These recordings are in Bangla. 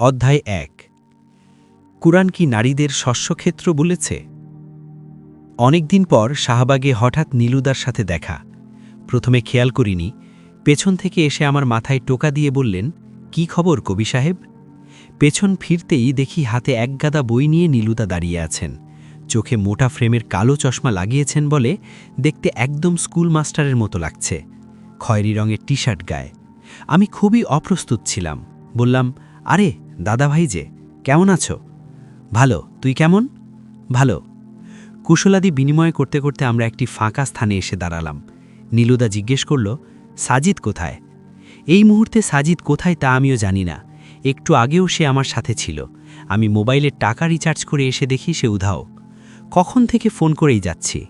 অধ্যায় এক। কুরআন কি নারীদের শস্যক্ষেত্র বলেছে? অনেকদিন পর শাহবাগে হঠাৎ নীলুদার সাথে দেখা। প্রথমে খেয়াল করিনি, পেছন থেকে এসে আমার মাথায় টোকা দিয়ে বললেন, কি খবর কবি সাহেব? পেছন ফিরতেই দেখি হাতে একগাদা বই নিয়ে নীলুদা দাঁড়িয়ে আছেন। চোখে মোটা ফ্রেমের কালো চশমা লাগিয়েছেন বলে দেখতে একদম স্কুল মাস্টারের মতো লাগছে। খয়েরি রঙের টি শার্ট গায়ে। আমি খুবই অপ্রস্তুত ছিলাম। বললাম, আরে দাদা ভাই যে, কেমন আছো? ভালো, তুই কেমন? ভালো। কুশলাদি বিনিময় করতে করতে আমরা একটি ফাঁকা স্থানে এসে দাঁড়ালাম। নীলুদা জিজ্ঞেস করল, সাজিদ কোথায়? এই মুহূর্তে সাজিদ কোথায় তা আমিও জানি না। একটু আগেও সে আমার সাথে ছিল। আমি মোবাইলের টাকা রিচার্জ করে এসে দেখি সে উধাও। কখন থেকে ফোন করেই যাচ্ছি?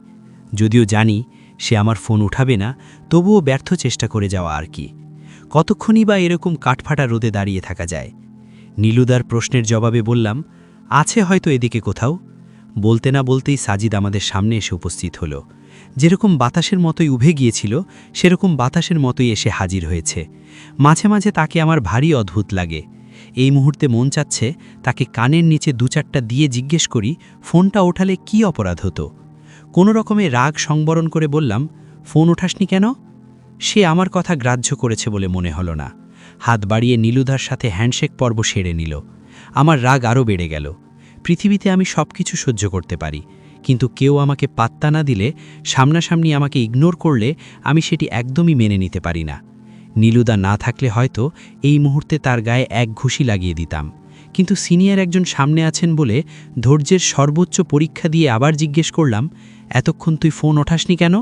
যদিও জানি সে আমার ফোন উঠাবে না, তবুও ব্যর্থ চেষ্টা করে যাওয়া আর কি। কতক্ষণই বা এরকম কাঠফাটা রোদে দাঁড়িয়ে থাকা যায়? নীলুদার প্রশ্নের জবাবে বললাম, আছে হয়তো এদিকে কোথাও? বলতে না বলতেই সাজিদ আমাদের সামনে এসে উপস্থিত হলো। যেরকম বাতাসের মতোই উভে গিয়েছিল, সেরকম বাতাসের মতোই এসে হাজির হয়েছে। মাঝে মাঝে তাকে আমার ভারী অদ্ভুত লাগে। এই মুহূর্তে মন চাচ্ছে তাকে কানের নিচে দু চারটা দিয়ে জিজ্ঞেস করি, ফোনটা ওঠালে কি অপরাধ হতো? কোনো রকমে রাগ সংবরণ করে বললাম, ফোন ওঠাসনি কেন? সে আমার কথা গ্রাহ্য করেছে বলে মনে হলো না। হাত বাড়িয়ে নীলুধার সাথে হ্যান্ডশেক পর্ব সেরে নিল। আমার রাগ আরও বেড়ে গেল। পৃথিবীতে আমি সব কিছু সহ্য করতে পারি, কিন্তু কেউ আমাকে পাত্তা না দিলে, সামনাসামনি আমাকে ইগনোর করলে আমি সেটি একদমই মেনে নিতে পারি না। নীলুদা না থাকলে হয়তো এই মুহূর্তে তার গায়ে এক ঘুষি লাগিয়ে দিতাম। কিন্তু সিনিয়র একজন সামনে আছেন বলে ধৈর্যের সর্বোচ্চ পরীক্ষা দিয়ে আবার জিজ্ঞেস করলাম, এতক্ষণ তুই ফোন ওঠাসনি কেন?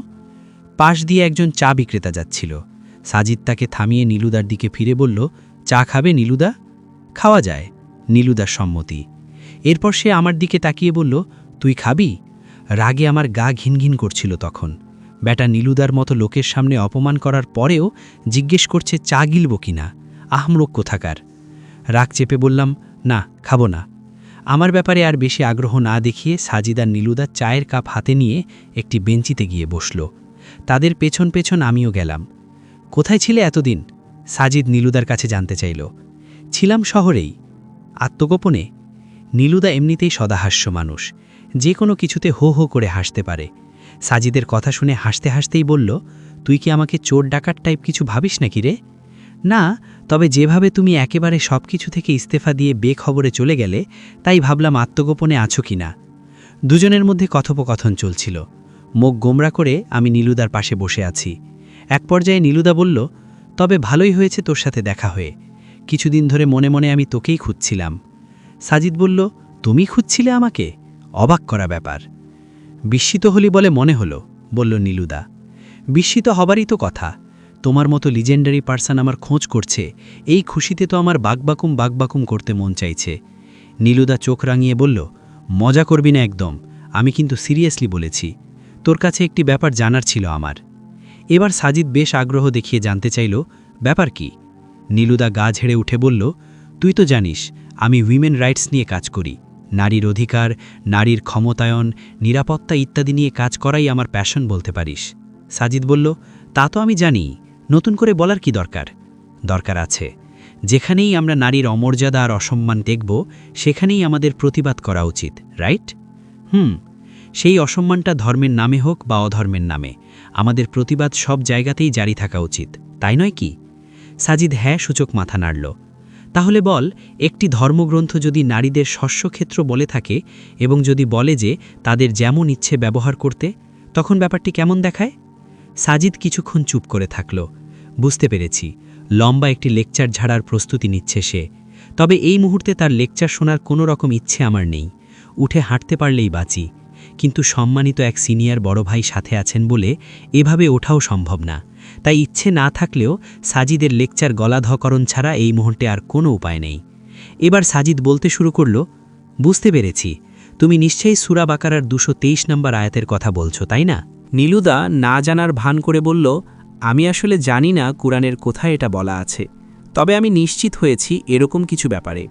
পাশ দিয়ে একজন চা বিক্রেতা যাচ্ছিল। সাজিদ তাকে থামিয়ে নীলুদার দিকে ফিরে বলল, চা খাবে নীলুদা? খাওয়া যায় নীলুদার সম্মতি। এরপর সে আমার দিকে তাকিয়ে বলল, তুই খাবি? রাগে আমার গা ঘিনঘিন করছিল তখন। বেটা নীলুদার মতো লোকের সামনে অপমান করার পরেও জিজ্ঞেস করছে, চা গিলব কিনা আহমরোক কোথাকার? রাগ চেপে বললাম, না, খাব না। আমার ব্যাপারে আর বেশি আগ্রহ না দেখিয়ে সাজিদার নীলুদা চায়ের কাপ হাতে নিয়ে একটি বেঞ্চিতে গিয়ে বসল। তাদের পেছন পেছন আমিও গেলাম। কোথায় ছিলে এতদিন? সাজিদ নীলুদার কাছে জানতে চাইল। ছিলাম শহরেই। আত্মগোপনে। নীলুদা এমনিতেই সদাহাস্য মানুষ। যে কোনো কিছুতে হো হো করে হাসতে পারে। সাজিদের কথা শুনে হাসতে হাসতেই বলল, তুই কি আমাকে চোর ডাকাত টাইপ কিছু ভাবিস নাকি রে? না, তবে যেভাবে তুমি একেবারে সব কিছু থেকে ইস্তেফা দিয়ে বেখবরে চলে গেলে, তাই ভাবলাম আত্মগোপনে আছো কি না? দুজনের মধ্যে কথোপকথন চলছিল। মুখ গোমরা করে আমি নীলুদার পাশে বসে আছি। এক পর্যায়ে নীলুদা বলল, তবে ভালোই হয়েছে তোর সাথে দেখা হয়ে। কিছুদিন ধরে মনে মনে আমি তোকেই খুঁজছিলাম। সাজিদ বলল, তুমি খুঁজছিলে আমাকে? অবাক করা ব্যাপার। বিস্মিত হলি বলে মনে হলো, বলল নীলুদা। বিস্মিত হবারই তো কথা। তোমার মতো লিজেন্ডারি পার্সন আমার খোঁজ করছে। এই খুশিতে তো আমার বাকবাকুম বাকবাকুম করতে মন চাইছে। নীলুদা চোখ রাঙিয়ে বলল, মজা করবি না একদম। আমি কিন্তু সিরিয়াসলি বলেছি। তোর কাছে একটি ব্যাপার জানার ছিল আমার। এবার সাজিদ বেশ আগ্রহ দেখিয়ে জানতে চাইল, ব্যাপার কি? নীলুদা গা ঝেড়ে উঠে বলল, তুই তো জানিস, আমি উইমেন রাইটস নিয়ে কাজ করি। নারীর অধিকার, নারীর ক্ষমতায়ন, নিরাপত্তা ইত্যাদি নিয়ে কাজ করাই আমার প্যাশন বলতে পারিস। সাজিদ বলল, তা তো আমি জানি, নতুন করে বলার কি দরকার? দরকার আছে। যেখানেই আমরা নারীর অমর্যাদা আর অসম্মান দেখব, সেখানেই আমাদের প্রতিবাদ করা উচিত রাইট হুম সেই অসম্মানটা ধর্মের নামে হোক বা অধর্মের নামে, আমাদের প্রতিবাদ সব জায়গাতেই জারি থাকা উচিত, তাই নয় কি? সাজিদ হ্যাঁ সূচক মাথা নাড়ল। তাহলে বল, একটি ধর্মগ্রন্থ যদি নারীদের শস্যক্ষেত্র বলে থাকে এবং যদি বলে যে তাদের যেমন ইচ্ছে ব্যবহার করতে, তখন ব্যাপারটি কেমন দেখায়? সাজিদ কিছুক্ষণ চুপ করে থাকল। বুঝতে পেরেছি, লম্বা একটি লেকচার ঝাড়ার প্রস্তুতি নিচ্ছে সে। তবে এই মুহূর্তে তার লেকচার শোনার কোনো রকম ইচ্ছে আমার নেই। উঠে হাঁটতে পারলেই বাঁচি। কিন্তু সম্মানিত এক সিনিয়র বড় ভাই সাথে আছেন বলে এভাবে ওঠাও সম্ভব না। তাই ইচ্ছে না থাকলেও সাজিদের লেকচার গলাধকরণ ছাড়া এই মুহূর্তে আর কোনো উপায় নেই। এবার সাজিদ বলতে শুরু করল, বুঝতে পেরেছি। তুমি নিশ্চয়ই সুরা বাকারার দুশো তেইশ নম্বর আয়াতের কথা বলছো, তাই না? নীলুদা না জানার ভান করে বলল, আমি আসলে জানি না কোরআনের কোথায় এটা বলা আছে। তবে আমি নিশ্চিত হয়েছি এরকম কিছু ব্যাপারে।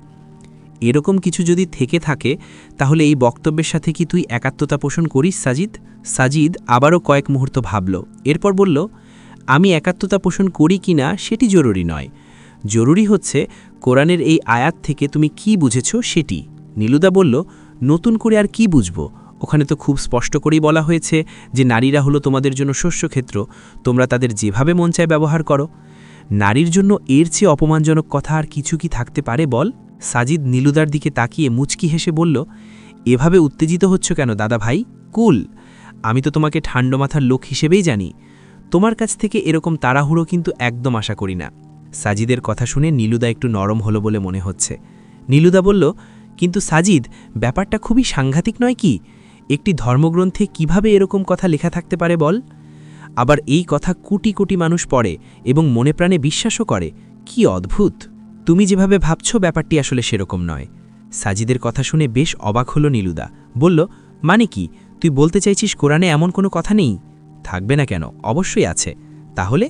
এরকম কিছু যদি থেকে থাকে, তাহলে এই বক্তব্যের সাথে কি তুই একাত্মতা পোষণ করিস, সাজিদ? সাজিদ আবারও কয়েক মুহূর্ত ভাবল। এরপর বলল, আমি একাত্মতা পোষণ করি কি না, সেটি জরুরি নয়। জরুরি হচ্ছে কোরআনের এই আয়াত থেকে তুমি কি বুঝেছ সেটি। নীলুদা বলল, নতুন করে আর কি বুঝব? ওখানে তো খুব স্পষ্ট করেই বলা হয়েছে যে নারীরা হলো তোমাদের জন্য শস্যক্ষেত্র তোমরা তাদের যেভাবে মন চায় ব্যবহার করো। নারীর জন্য এর চেয়ে অপমানজনক কথা আর কিছু কি থাকতে পারে বল? সাজিদ নীলুদার দিকে তাকিয়ে মুচকি হেসে বলল, এভাবে উত্তেজিত হচ্ছ কেন দাদা ভাই কুল, আমি তো তোমাকে ঠান্ড মাথার লোক হিসেবেই জানি। তোমার কাছ থেকে এরকম তাড়াহুড়ো কিন্তু একদম আশা করি না। সাজিদের কথা শুনে নীলুদা একটু নরম হলো বলে মনে হচ্ছে। নীলুদা বলল, কিন্তু সাজিদ, ব্যাপারটা খুবই সাংঘাতিক নয় কি? একটি ধর্মগ্রন্থে কীভাবে এরকম কথা লেখা থাকতে পারে বল? আবার এই কথা কোটি কোটি মানুষ পড়ে এবং মনে প্রাণে বিশ্বাসও করে। কি অদ্ভুত! তুমি যেভাবে ভাবছ, ব্যাপারটি আসলে সেরকম নয়। সাজিদের কথা শুনে বেশ অবাক হলো নীলুদা। বলল মানে কি? তুই বলতে চাইছিস কোরআনে এমন কোনো কথা নেই? থাকবে না কেন? অবশ্যই আছে। তাহলে?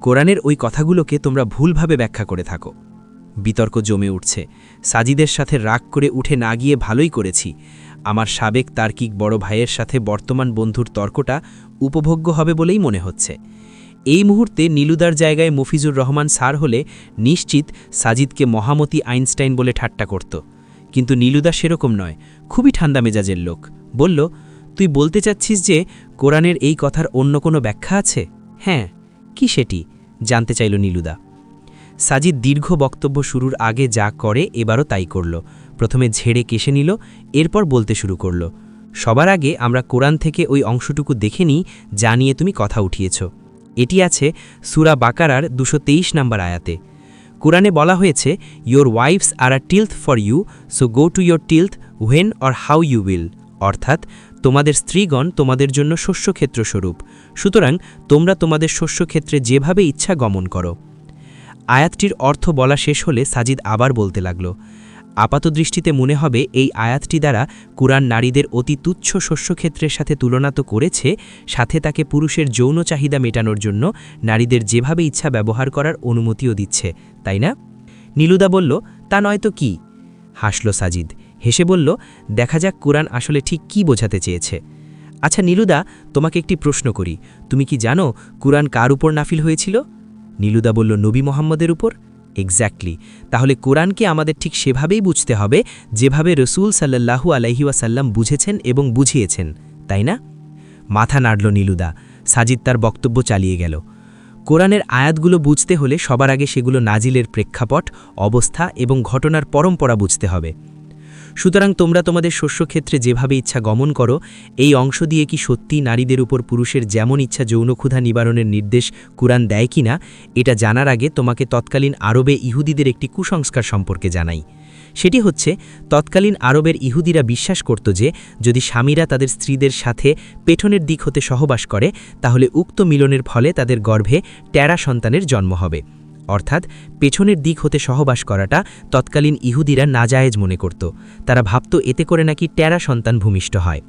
কোরআনের ওই কথাগুলোকে তোমরা ভুলভাবে ব্যাখ্যা করে থাকো। বিতর্ক জমে উঠছে। সাজিদের সাথে রাগ করে উঠে না গিয়ে ভালোই করেছি। আমার সাবেক তার্কিক বড় ভাইয়ের সাথে বর্তমান বন্ধুর তর্কটা উপভোগ্য হবে বলেই মনে হচ্ছে। এই মুহূর্তে নীলুদার জায়গায় মফিজুর রহমান স্যার হলে নিশ্চিত সাজিদকে মহামতি আইনস্টাইন বলে ঠাট্টা করত। কিন্তু নীলুদা সেরকম নয়, খুবই ঠান্ডা মেজাজের লোক। বলল, তুই বলতে চাচ্ছিস যে কোরআনের এই কথার অন্য কোনো ব্যাখ্যা আছে? হ্যাঁ কি সেটি? জানতে চাইল নীলুদা। সাজিদ দীর্ঘ বক্তব্য শুরুর আগে যা করে এবারও তাই করল। প্রথমে ঝেড়ে কেশে নিল, এরপর বলতে শুরু করল, সবার আগে আমরা কোরআন থেকে ওই অংশটুকু দেখে নিই যা নিয়ে তুমি কথা উঠিয়েছ। এটি আছে সুরা বাকারার দুশো তেইশ নম্বর আয়াতে। কোরআনে বলা হয়েছে your wives are a tilth for you so go to your tilth when or how you will অর্থাৎ, তোমাদের স্ত্রীগণ তোমাদের জন্য শস্যক্ষেত্র স্বরূপ। সুতরাং, তোমরা তোমাদের শস্যক্ষেত্রে যেভাবে ইচ্ছা গমন করো। আয়াতটির অর্থ বলা শেষ হলে সাজিদ আবার বলতে লাগল আপাতদৃষ্টিতে মনে হবে এই আয়াতটি দ্বারা কুরআন নারীদের অতি তুচ্ছ শস্যক্ষেত্রের সাথে তুলনা তো করেছে, সাথে তাকে পুরুষের যৌন চাহিদা মেটানোর জন্য নারীদের যেভাবে ইচ্ছা ব্যবহার করার অনুমতিও দিচ্ছে, তাই না? নীলুদা বলল, তা নয়তো কি? হাসল সাজিদ, হেসে বলল, দেখা যাক কোরআন আসলে ঠিক কি বোঝাতে চেয়েছে। আচ্ছা নীলুদা, তোমাকে একটি প্রশ্ন করি, তুমি কি জানো কুরআন কার উপর নাফিল হয়েছিল? নীলুদা বলল, নবী মোহাম্মদের উপর? এক্স্যাক্টলি তাহলে কোরআনকে আমাদের ঠিক সেভাবেই বুঝতে হবে, যেভাবে রসুল সাল্লাহু আলাইহিওয়াসাল্লাম বুঝেছেন এবং বুঝিয়েছেন, তাই না? মাথা নাড়ল নীলুদা, সাজিদ তার বক্তব্য চালিয়ে গেল। কোরআনের আয়াতগুলো বুঝতে হলে সবার আগে সেগুলো নাজিলের প্রেক্ষাপট, অবস্থা এবং ঘটনার পরম্পরা বুঝতে হবে। সুতরাং তোমরা তোমাদের শস্যক্ষেত্রে যেভাবে ইচ্ছা গমন করো, এই অংশ দিয়ে কি সত্যি নারীদের উপর পুরুষের যেমন ইচ্ছা যৌনক্ষুধা নিবারণের নির্দেশ কুরআন দেয় কিনা, এটা জানার আগে তোমাকে তৎকালীন আরবে ইহুদিদের একটি কুসংস্কার সম্পর্কে জানাই। সেটি হচ্ছে, তৎকালীন আরবের ইহুদিরা বিশ্বাস করত যে, যদি স্বামীরা তাদের স্ত্রীদের সাথে পেঠনের দিক হতে সহবাস করে, তাহলে উক্ত মিলনের ফলে তাদের গর্ভে ট্যারা সন্তানের জন্ম হবে। অর্থাৎ পেছনের দিক হতে সহবাস করাটা তৎকালীন ইহুদিরা নাজায়েজ মনে করত। তারা ভাবত এতে করে নাকি ট্যারা সন্তান ভূমিষ্ঠ হয়।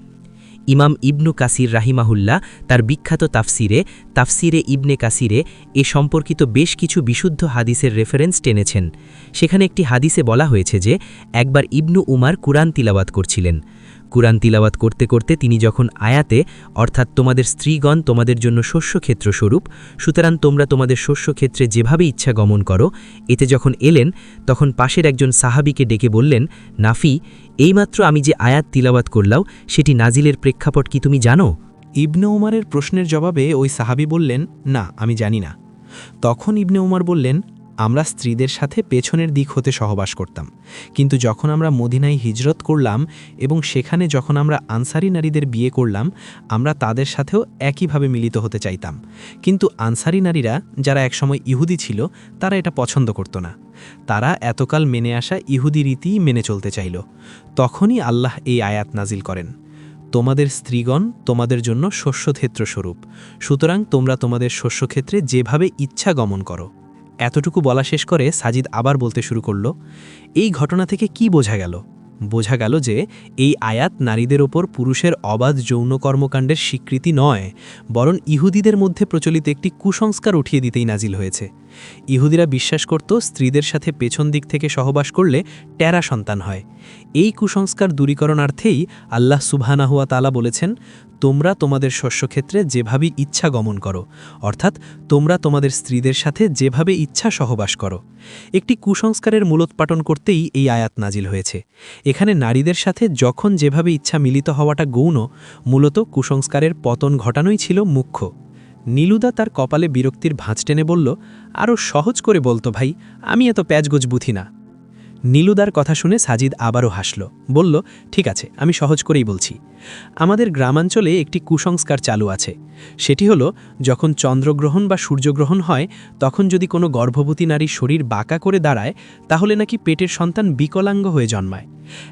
ইমাম ইবনু কাসির রাহিমাহুল্লা তার বিখ্যাত তাফসিরে তাফসিরে ইবনে কাসিরে এ সম্পর্কিত বেশ কিছু বিশুদ্ধ হাদিসের রেফারেন্স টেনেছেন। সেখানে একটি হাদিসে বলা হয়েছে যে, একবার ইবনু উমার কুরআন তিলাবাত করছিলেন। কুরআন তিলাওয়াত করতে করতে তিনি যখন আয়াতে, অর্থাৎ তোমাদের স্ত্রীগণ তোমাদের জন্য শস্যক্ষেত্র স্বরূপ, সুতরাং তোমরা তোমাদের শস্যক্ষেত্রে যেভাবে ইচ্ছা গমন করো, এতে যখন এলেন, তখন পাশের একজন সাহাবিকে ডেকে বললেন, নাফি, এইমাত্র আমি যে আয়াত তিলাওয়াত করলাও, সেটি নাজিলের প্রেক্ষাপট কি তুমি জানো? ইবনে উমারের প্রশ্নের জবাবে ওই সাহাবি বললেন, না, আমি জানি না। তখন ইবনে উমার বললেন আমরা স্ত্রীদের সাথে পেছনের দিক হতে সহবাস করতাম। কিন্তু যখন আমরা মদিনায় হিজরত করলাম এবং সেখানে যখন আমরা আনসারি নারীদের বিয়ে করলাম, আমরা তাদের সাথেও একইভাবে মিলিত হতে চাইতাম। কিন্তু আনসারি নারীরা যারা একসময় ইহুদি ছিল, তারা এটা পছন্দ করত না। তারা এতকাল মেনে আসা ইহুদি রীতিই মেনে চলতে চাইল। তখনই আল্লাহ এই আয়াত নাজিল করেন, তোমাদের স্ত্রীগণ তোমাদের জন্য শস্যক্ষেত্র স্বরূপ সুতরাং তোমরা তোমাদের শস্যক্ষেত্রে যেভাবে ইচ্ছা গমন করো। এতটুকু বলা শেষ করে সাজিদ আবার বলতে শুরু করল, এই ঘটনা থেকে কি বোঝা গেল? বোঝা গেল যে এই আয়াত নারীদের ওপর পুরুষের অবাধ যৌন কর্মকাণ্ডের স্বীকৃতি নয়, বরং ইহুদিদের মধ্যে প্রচলিত একটি কুসংস্কার উঠিয়ে দিতেই নাজিল হয়েছে। ইহুদিরা বিশ্বাস করত স্ত্রীদের সাথে পেছন দিক থেকে সহবাস করলে টেরা সন্তান হয়। এই কুসংস্কার দূরীকরণার্থেই আল্লাহ সুবহানাহুয়া তালা বলেছেন তোমরা তোমাদের শস্যক্ষেত্রে যেভাবে ইচ্ছা গমন করো, অর্থাৎ তোমরা তোমাদের স্ত্রীদের সাথে যেভাবে ইচ্ছা সহবাস করো। একটি কুসংস্কারের মূলোৎপাটন করতেই এই আয়াত নাজিল হয়েছে। এখানে নারীদের সাথে যখন যেভাবে ইচ্ছা মিলিত হওয়াটা গৌণ, মূলত কুসংস্কারের পতন ঘটানোই ছিল মুখ্য। নীলুদা তার কপালে বিরক্তির ভাঁজ টেনে বলল আরও সহজ করে বলতো ভাই, আমি এত প্যাজগোজ বুথি না। নীলুদার কথা শুনে সাজিদ আবারও হাসল, বলল, ঠিক আছে, আমি সহজ করেই বলছি। আমাদের গ্রামাঞ্চলে একটি কুসংস্কার চালু আছে। সেটি হলো, যখন চন্দ্রগ্রহণ বা সূর্যগ্রহণ হয়, তখন যদি কোনো গর্ভবতী নারী শরীর বাঁকা করে দাঁড়ায়, তাহলে নাকি পেটের সন্তান বিকলাঙ্গ হয়ে জন্মায়।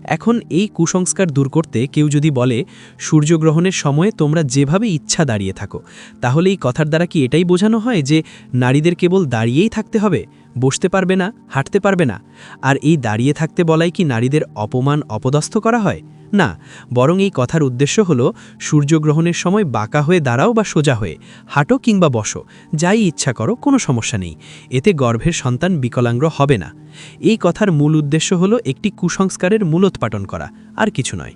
এখন এই কুসংস্কার দূর করতে কেউ যদি বলে, সূর্যগ্রহণের সময়ে তোমরা যেভাবে ইচ্ছা দাঁড়িয়ে থাকো, তাহলে এই কথার দ্বারা কি এটাই বোঝানো হয় যে নারীদের কেবল দাঁড়িয়েই থাকতে হবে? বসতে পারবে না, হাঁটতে পারবে না। আর এই দাঁড়িয়ে থাকতে বলাই কি নারীদের অপমান অপদস্থ করা হয়? না, বরং এই কথার উদ্দেশ্য হল সূর্যগ্রহণের সময় বাঁকা হয়ে দাঁড়াও বা সোজা হয়ে হাঁটো কিংবা বসো, যাই ইচ্ছা করো, কোনো সমস্যা নেই। এতে গর্ভের সন্তান বিকলাঙ্গ হবে না। এই কথার মূল উদ্দেশ্য হল একটি কুসংস্কারের মূলোৎপাটন করা, আর কিছু নয়।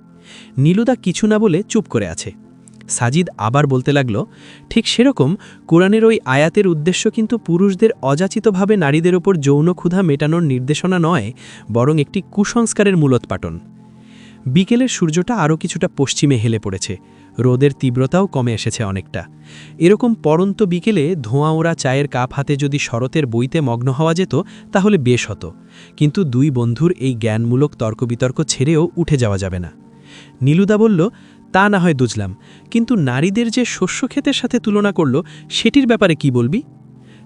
নীলুদা কিছু না বলে চুপ করে আছে। সাজিদ আবার বলতে লাগল, ঠিক সেরকম, কোরআনের ওই আয়াতের উদ্দেশ্য কিন্তু পুরুষদের অযাচিতভাবে নারীদের ওপর যৌন ক্ষুধা মেটানোর নির্দেশনা নয়, বরং একটি কুসংস্কারের মূলোৎপাটন। বিকেলের সূর্যটা আরও কিছুটা পশ্চিমে হেলে পড়েছে, রোদের তীব্রতাও কমে এসেছে অনেকটা। এরকম পরন্ত বিকেলে ধোঁয়া ওরা চায়ের কাপ হাতে যদি শরতের বইতে মগ্ন হওয়া যেত, তাহলে বেশ হতো। কিন্তু দুই বন্ধুর এই জ্ঞানমূলক তর্কবিতর্ক ছেড়েও উঠে যাওয়া যাবে না। নীলুদা বলল তা না হয় বুঝলাম কিন্তু নারীদের যে শস্য ক্ষেতের সাথে তুলনা করল, সেটির ব্যাপারে কি বলবি?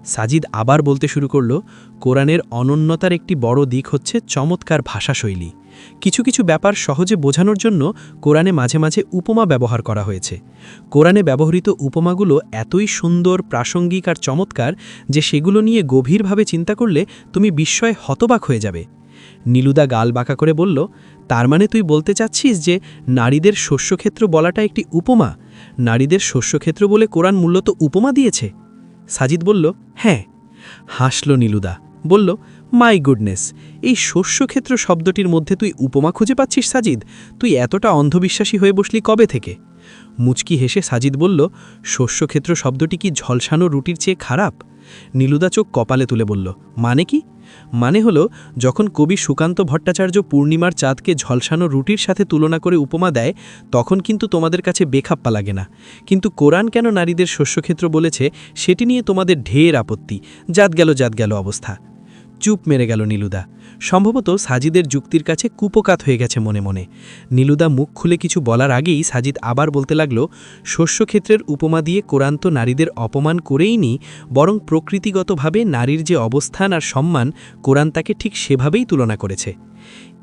সাজিদ আবার বলতে শুরু করল, কোরআনের অনন্যতার একটি বড় দিক হচ্ছে চমৎকার ভাষাশৈলী। কিছু কিছু ব্যাপার সহজে বোঝানোর জন্য কোরআনে মাঝে মাঝে উপমা ব্যবহার করা হয়েছে। কোরআনে ব্যবহৃত উপমাগুলো এতই সুন্দর, প্রাসঙ্গিক আর চমৎকার যে সেগুলো নিয়ে গভীরভাবে চিন্তা করলে তুমি বিস্ময়ে হতবাক হয়ে যাবে। নীলুদা গাল বাঁকা করে বলল, তার মানে তুই বলতে চাচ্ছিস যে নারীদের শস্যক্ষেত্র বলাটা একটি উপমা? নারীদের শস্যক্ষেত্র বলে কোরআন মূলত উপমা দিয়েছে? সাজিদ বলল হ্যাঁ। হাসল নীলুদা, বলল, মাই গুডনেস, এই শস্যক্ষেত্র শব্দটির মধ্যে তুই উপমা খুঁজে পাচ্ছিস সাজিদ? তুই এতটা অন্ধবিশ্বাসী হয়ে বসলি কবে থেকে? মুচকি হেসে সাজিদ বলল, শস্যক্ষেত্র শব্দটি কি ঝলসানো রুটির চেয়ে খারাপ? নীলুদা চোখ কপালে তুলে বলল মানে কি? মানে হলো, যখন কবি সুকান্ত ভট্টাচার্য পূর্ণিমার চাঁদকে ঝলসানো রুটির সাথে তুলনা করে উপমা দেয়, তখন কিন্তু তোমাদের কাছে বেখাপ্পা লাগে না। কিন্তু কোরআন কেন নারীদের শস্যক্ষেত্র বলেছে, সেটি নিয়ে তোমাদের ঢের আপত্তি। জাত গেল জাত গেল অবস্থা। চুপ মেরে গেল নীলুদা। সম্ভবত সাজিদের যুক্তির কাছে কুপকাত হয়ে গেছে মনে মনে। নীলুদা মুখ খুলে কিছু বলার আগেই সাজিদ আবার বলতে লাগল, শস্যক্ষেত্রের উপমা দিয়ে কোরআন তো নারীদের অপমান করেই নি, বরং প্রকৃতিগতভাবে নারীর যে অবস্থান আর সম্মান, কোরআন তাকে ঠিক সেভাবেই তুলনা করেছে।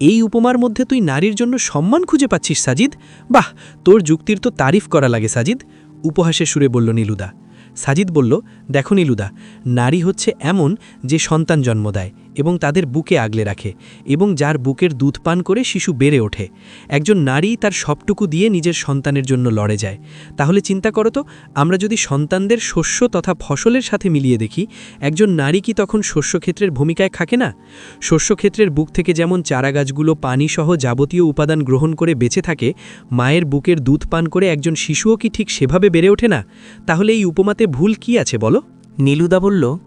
এই উপমার মধ্যে তুই নারীর জন্য সম্মান খুঁজে পাচ্ছিস, সাজিদ? বাহ, তোর যুক্তির তো তারিফ করা লাগে, সাজিদ উপহাসে সুরে বলল নীলুদা। সাজিদ বলল দেখো নীলুদা নারী হচ্ছে এমন যে সন্তান জন্ম দেয়। এবং তাদের বুকে আগলে রাখে এবং যার বুকের দুধ পান করে শিশু বেড়ে ওঠে। একজন নারী তার সবটুকু দিয়ে নিজের সন্তানের জন্য লড়ে যায়। তাহলে চিন্তা করো তো, আমরা যদি সন্তানদের শস্য তথা ফসলের সাথে মিলিয়ে দেখি, একজন নারী কি তখন শস্যক্ষেত্রের ভূমিকায় থাকে না? শস্যক্ষেত্রের বুক থেকে যেমন চারাগাছগুলো পানিসহ যাবতীয় উপাদান গ্রহণ করে বেঁচে থাকে, মায়ের বুকের দুধ পান করে একজন শিশুও কি ঠিক সেভাবে বেড়ে ওঠে না? তাহলে এই উপমাতে ভুল কি আছে বলো? নীলুদা বলল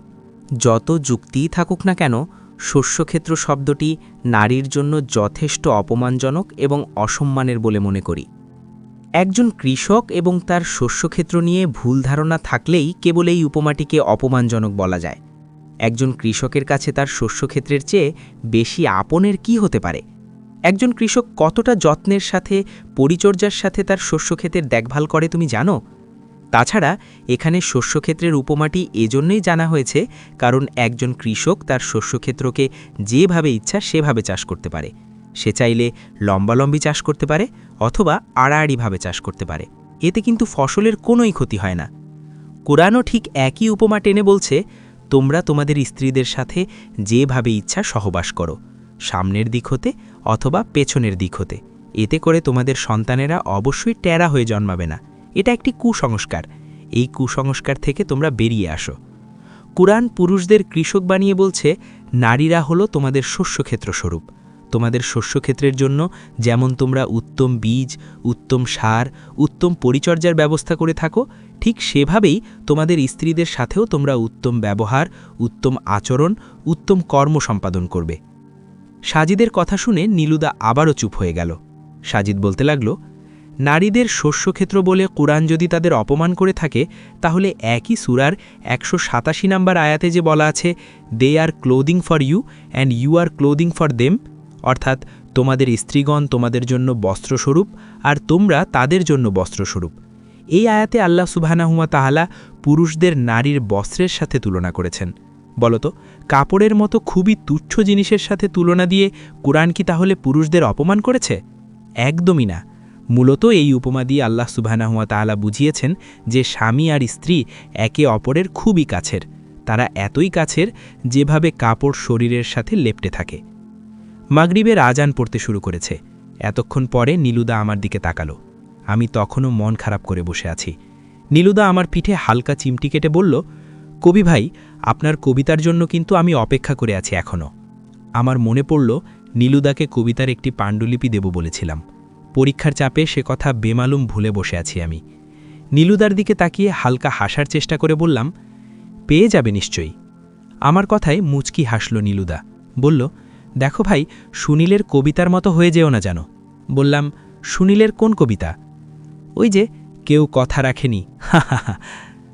যত যুক্তিই থাকুক না কেন, শস্যক্ষেত্র শব্দটি নারীর জন্য যথেষ্ট অপমানজনক এবং অসম্মানের বলে মনে করি। একজন কৃষক এবং তার শস্যক্ষেত্র নিয়ে ভুল ধারণা থাকলেই কেবল এই উপমাটিকে অপমানজনক বলা যায়। একজন কৃষকের কাছে তার শস্যক্ষেত্রের চেয়ে বেশি আপনের কি হতে পারে? একজন কৃষক কতটা যত্নের সাথে, পরিচর্যার সাথে তার শস্যক্ষেতের দেখভাল করে তুমি জানো? তাছাড়া এখানে শস্যক্ষেত্রের উপমাটি এজন্যই জানা হয়েছে, কারণ একজন কৃষক তার শস্যক্ষেত্রকে যেভাবে ইচ্ছা সেভাবে চাষ করতে পারে। সে চাইলে লম্বালম্বি চাষ করতে পারে অথবা আড়াআড়িভাবে চাষ করতে পারে। এতে কিন্তু ফসলের কোনোই ক্ষতি হয় না। কোরআনও ঠিক একই উপমা টেনে বলছে, তোমরা তোমাদের স্ত্রীদের সাথে যেভাবে ইচ্ছা সহবাস করো, সামনের দিক হতে অথবা পেছনের দিক হতে। এতে করে তোমাদের সন্তানেরা অবশ্যই টেরা হয়ে জন্মাবে না। এটা একটি কুসংস্কার। এই কুসংস্কার থেকে তোমরা বেরিয়ে আসো। কুরআন পুরুষদের কৃষক বানিয়ে বলছে, নারীরা হলো তোমাদের শস্যক্ষেত্র স্বরূপ। তোমাদের শস্যক্ষেত্রের জন্য যেমন তোমরা উত্তম বীজ, উত্তম সার, উত্তম পরিচর্যার ব্যবস্থা করে থাকো, ঠিক সেভাবেই তোমাদের স্ত্রীদের সাথেও তোমরা উত্তম ব্যবহার, উত্তম আচরণ, উত্তম কর্ম সম্পাদন করবে। সাজিদের কথা শুনে নীলুদা আবারও চুপ হয়ে গেল। সাজিদ বলতে লাগল নারীদের শস্যক্ষেত্র বলে কোরআন যদি তাদের অপমান করে থাকে, তাহলে একই সুরার একশো সাতাশি নাম্বার আয়াতে যে বলা আছে they are clothing for you and you are clothing for them অর্থাৎ তোমাদের স্ত্রীগণ তোমাদের জন্য বস্ত্রস্বরূপ আর তোমরা তাদের জন্য বস্ত্রস্বরূপ। এই আয়াতে আল্লাহ সুবহানাহুয়া তাহালা পুরুষদের নারীর বস্ত্রের সাথে তুলনা করেছেন। বলতো, কাপড়ের মতো খুবই তুচ্ছ জিনিসের সাথে তুলনা দিয়ে কোরআন কি তাহলে পুরুষদের অপমান করেছে? একদমই না। মূলত এই উপমা দিয়ে আল্লাহ সুবহানাহুয়া তাআলা বুঝিয়েছেন যে স্বামী আর স্ত্রী একে অপরের খুবই কাছের। তারা এতই কাছের যেভাবে কাপড় শরীরের সাথে লেপটে থাকে। মাগরিবের আজান পড়তে শুরু করেছে। এতক্ষণ পরে নীলুদা আমার দিকে তাকালো। আমি তখনও মন খারাপ করে বসে আছি। নীলুদা আমার পিঠে হালকা চিমটি কেটে বলল, কবি ভাই, আপনার কবিতার জন্য কিন্তু আমি অপেক্ষা করে আছি এখনও। আমার মনে পড়ল, নীলুদাকে কবিতার একটি পাণ্ডুলিপি দেব বলেছিলাম। পরীক্ষার চাপে সে কথা বেমালুম ভুলে বসে আছি আমি। নীলুদার দিকে তাকিয়ে হালকা হাসার চেষ্টা করে বললাম, পেয়ে যাবে নিশ্চয়ই। আমার কথায় মুচকি হাসল নীলুদা। বলল, দেখো ভাই, সুনীলের কবিতার মতো হয়ে যেও না জানো বললাম, সুনীলের কোন কবিতা? ওই যে, কেউ কথা রাখেনি।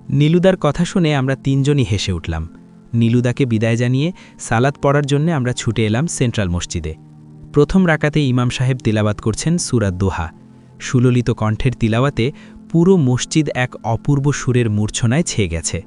নীলুদার কথা শুনে আমরা তিনজনই হেসে উঠলাম। নীলুদাকে বিদায় জানিয়ে সালাদ পড়ার জন্য আমরা ছুটে এলাম সেন্ট্রাল মসজিদে। প্রথম রাকাতে ইমাম সাহেব তিলাবাত করছেন সুরাত দোহা। সুললিত কণ্ঠের তিলাওয়াতে পুরো মসজিদ এক অপূর্ব সুরের মূর্ছনায় ছেয়ে গেছে।